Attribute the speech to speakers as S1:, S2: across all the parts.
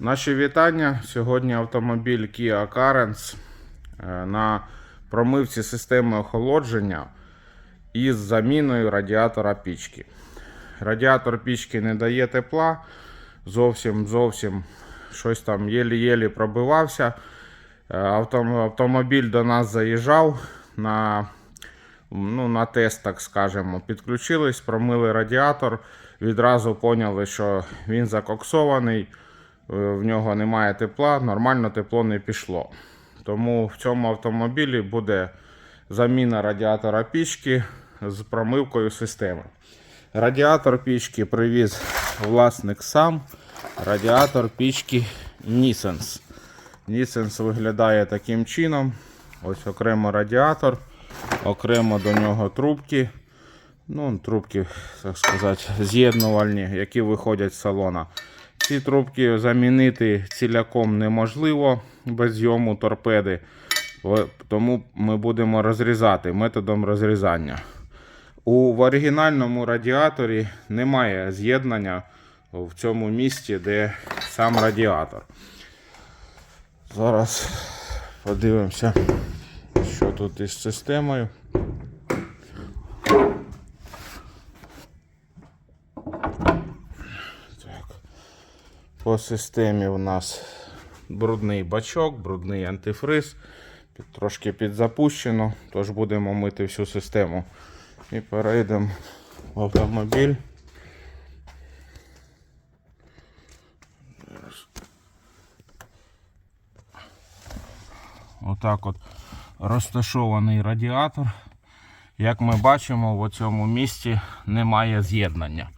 S1: Наші вітання. Сьогодні автомобіль Kia Carens е, на промивці системи охолодження із заміною радіатора пічки. Радіатор пічки не дає тепла, зовсім зовсім щось там єлі-єлі пробивався. Е, Автомобіль до нас заїжджав на, ну, на тест, так скажемо. Підключились, промили радіатор. Відразу поняли, що він закоксований, в нього немає тепла, нормально тепло не пішло. Тому в цьому автомобілі буде заміна радіатора пічки з промивкою системи. Радіатор пічки привіз власник сам. Радіатор пічки Nissens. Nissens виглядає таким чином. Ось окремо радіатор, окремо до нього трубки. Ну, трубки, так сказати, з'єднувальні, які виходять з салона. Ці трубки замінити ціляком неможливо без зйому торпеди. Тому ми будемо розрізати методом розрізання. У в оригінальному радіаторі немає з'єднання в цьому місці, де сам радіатор. Зараз подивимося, що тут із системою. Так. По системі у нас брудний бачок, брудний антифриз. Трошки підзапущено, тож будемо мити всю систему. І перейдемо в автомобіль. Отак от розташований радіатор. Як ми бачимо, в цьому місці немає з'єднання.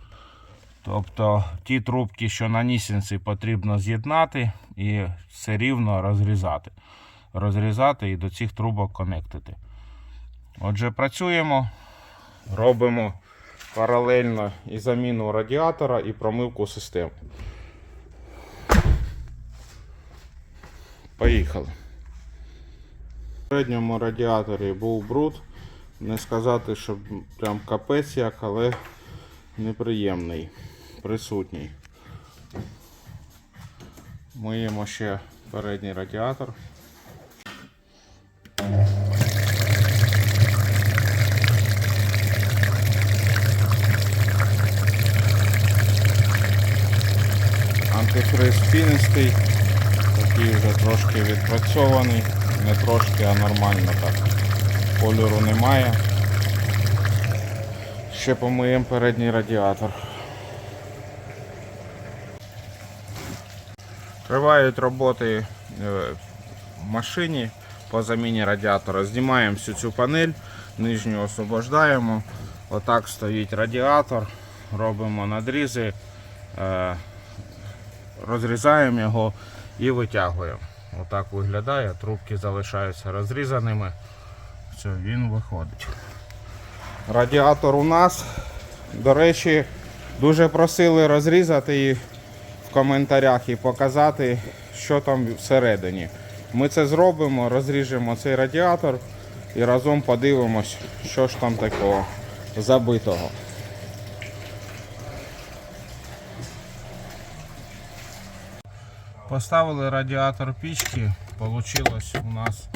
S1: Тобто ті трубки, що на нісенці потрібно з'єднати і все рівно розрізати. Розрізати і до цих трубок конектити. Отже, працюємо, робимо паралельно і заміну радіатора, і промивку системи. Поїхали. В передньому радіаторі був бруд. Не сказати, що прям капець як, але неприємний, присутній. Миємо ще передній радіатор. Антифриз пінистий, такий вже трошки відпрацьований, не трошки, а нормально так. Кольору немає. Ще помиємо передній радіатор. Тривають роботи е, в машині по заміні радіатора. Знімаємо всю цю панель, нижню освобождаємо. Отак стоїть радіатор, робимо надрізи, е, розрізаємо його і витягуємо. Отак виглядає, трубки залишаються розрізаними. Все, він виходить. Радіатор у нас. До речі, дуже просили розрізати її в коментарях і показати, що там всередині. Ми це зробимо, розріжемо цей радіатор і разом подивимось, що ж там такого забитого. Поставили радіатор пічки, вийшло у нас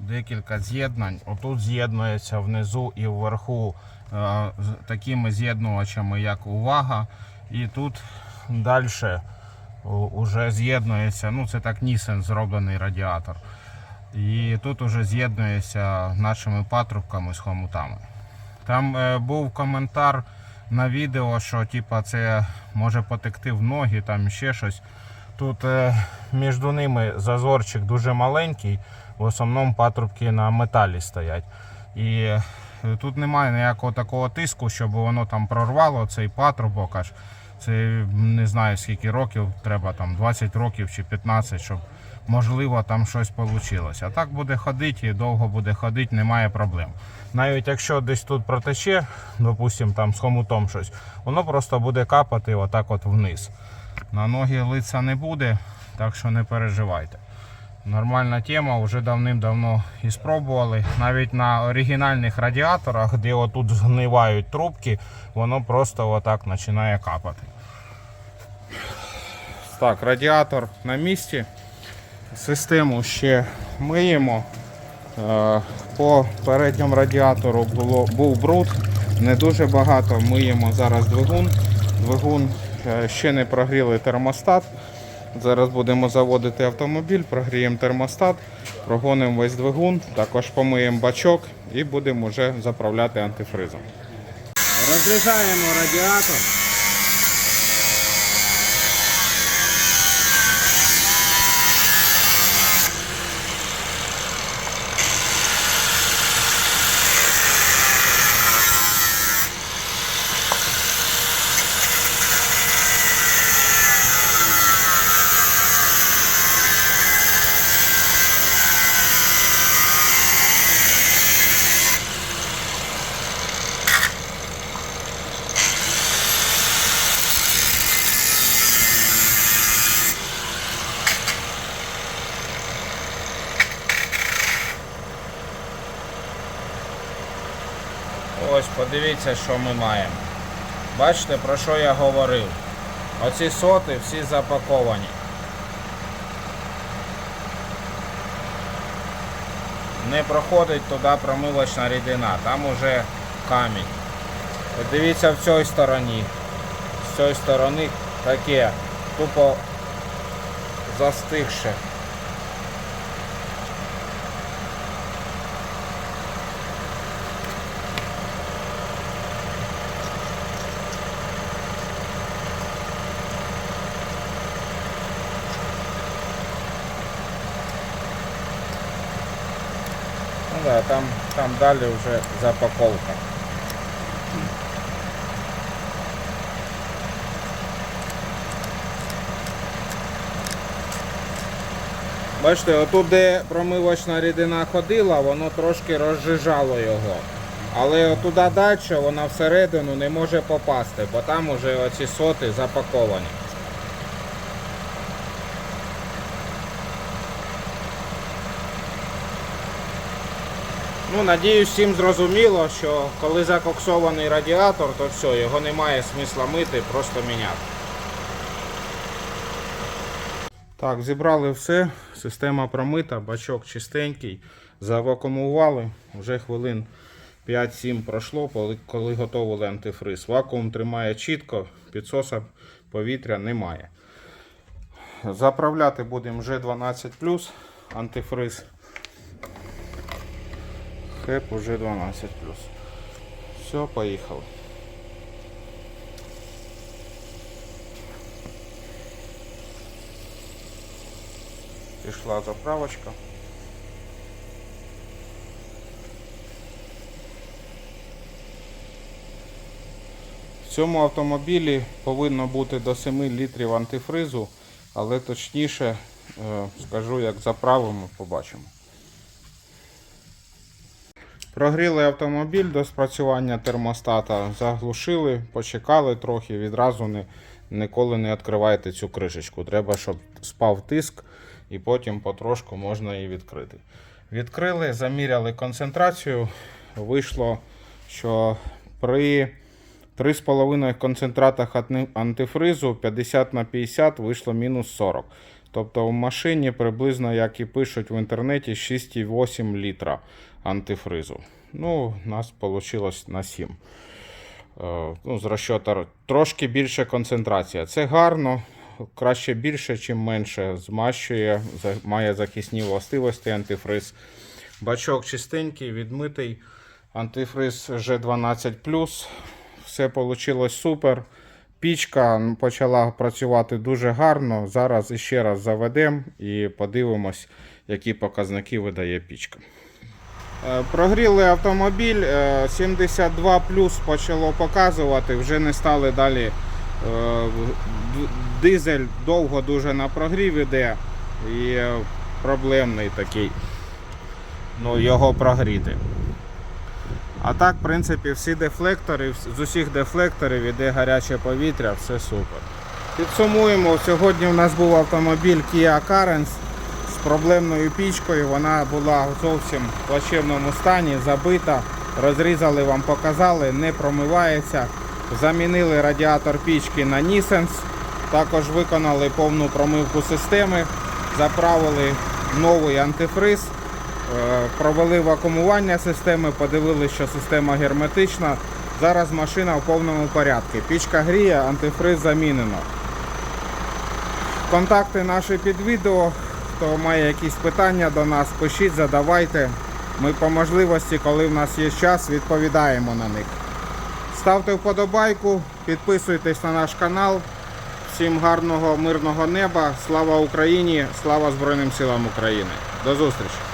S1: декілька з'єднань. Отут з'єднується внизу і вверху е, такими з'єднувачами, як увага. І тут далі вже з'єднується, ну це так Нісен зроблений радіатор. І тут вже з'єднується нашими патрубками з хомутами. Там е, був коментар на відео, що типа, це може потекти в ноги, там ще щось. Тут е, між ними зазорчик дуже маленький, в основному патрубки на металі стоять. І е, тут немає ніякого такого тиску, щоб воно там прорвало цей патрубок аж. Це не знаю скільки років, треба там 20 років чи 15, щоб можливо там щось вийшло. А так буде ходити і довго буде ходити, немає проблем. Навіть якщо десь тут протече, допустимо там з хомутом щось, воно просто буде капати отак от вниз. На ноги лиця не буде, так що не переживайте. Нормальна тема, вже давним-давно і спробували. Навіть на оригінальних радіаторах, де отут згнивають трубки, воно просто отак починає капати. Так, радіатор на місці. Систему ще миємо. Е, По передньому радіатору було, був бруд, не дуже багато. Миємо зараз двигун. Двигун е, ще не прогріли термостат. Зараз будемо заводити автомобіль, прогріємо термостат, прогонимо весь двигун, також помиємо бачок і будемо вже заправляти антифризом. Розряджаємо радіатор. Ось подивіться, що ми маємо. Бачите, про що я говорив? Оці соти всі запаковані. Не проходить туди промивочна рідина, там уже камінь. Подивіться в цій стороні. З цієї сторони таке тупо застигше. Ну да, там, там далі вже запаковка. Бачите, отут, де промивочна рідина ходила, воно трошки розжижало його. Але туди далі вона всередину не може попасти, бо там уже оці соти запаковані. Ну, надіюсь, всім зрозуміло, що коли закоксований радіатор, то все, його немає смисла мити, просто міняти. Так, зібрали все. Система промита, бачок чистенький. Завакумували. Вже хвилин 5-7 пройшло, коли- готували антифриз. Вакуум тримає чітко, підсоса повітря немає. Заправляти будемо вже 12 антифриз. Хеп уже 12 Все, поїхали. Пішла заправочка. В цьому автомобілі повинно бути до 7 літрів антифризу, але точніше е, скажу, як заправимо, побачимо. Прогріли автомобіль до спрацювання термостата, заглушили, почекали трохи, відразу не, ніколи не відкривайте цю кришечку. Треба, щоб спав тиск і потім потрошку можна її відкрити. Відкрили, заміряли концентрацію. Вийшло, що при 3,5 концентратах антифризу 50 на 50 вийшло мінус 40. Тобто в машині приблизно, як і пишуть в інтернеті, 6,8 літра антифризу. Ну, у нас вийшло на 7. Е, Ну, з розчота трошки більше концентрація. Це гарно, краще більше, чим менше. Змащує, має захисні властивості антифриз. Бачок чистенький, відмитий. Антифриз G12. Все вийшло супер. Пічка почала працювати дуже гарно. Зараз іще раз заведемо і подивимось, які показники видає пічка. Е, Прогріли автомобіль, е, 72 плюс почало показувати, вже не стали далі. е, Дизель довго дуже на прогрів іде і е, проблемний такий. Ну, його прогріти. А так, в принципі, всі дефлектори, з усіх дефлекторів іде гаряче повітря, все супер. Підсумуємо, сьогодні у нас був автомобіль Kia Carens проблемною пічкою. Вона була в зовсім плачевному стані, забита. Розрізали, вам показали, не промивається. Замінили радіатор пічки на Nissens. Також виконали повну промивку системи, заправили новий антифриз, е, провели вакуумування системи, подивилися, що система герметична. Зараз машина в повному порядку. Пічка гріє, антифриз замінено. Контакти наші під відео. Хто має якісь питання до нас, пишіть, задавайте. Ми по можливості, коли в нас є час, відповідаємо на них. Ставте вподобайку, підписуйтесь на наш канал. Всім гарного мирного неба. Слава Україні! Слава Збройним силам України! До зустрічі!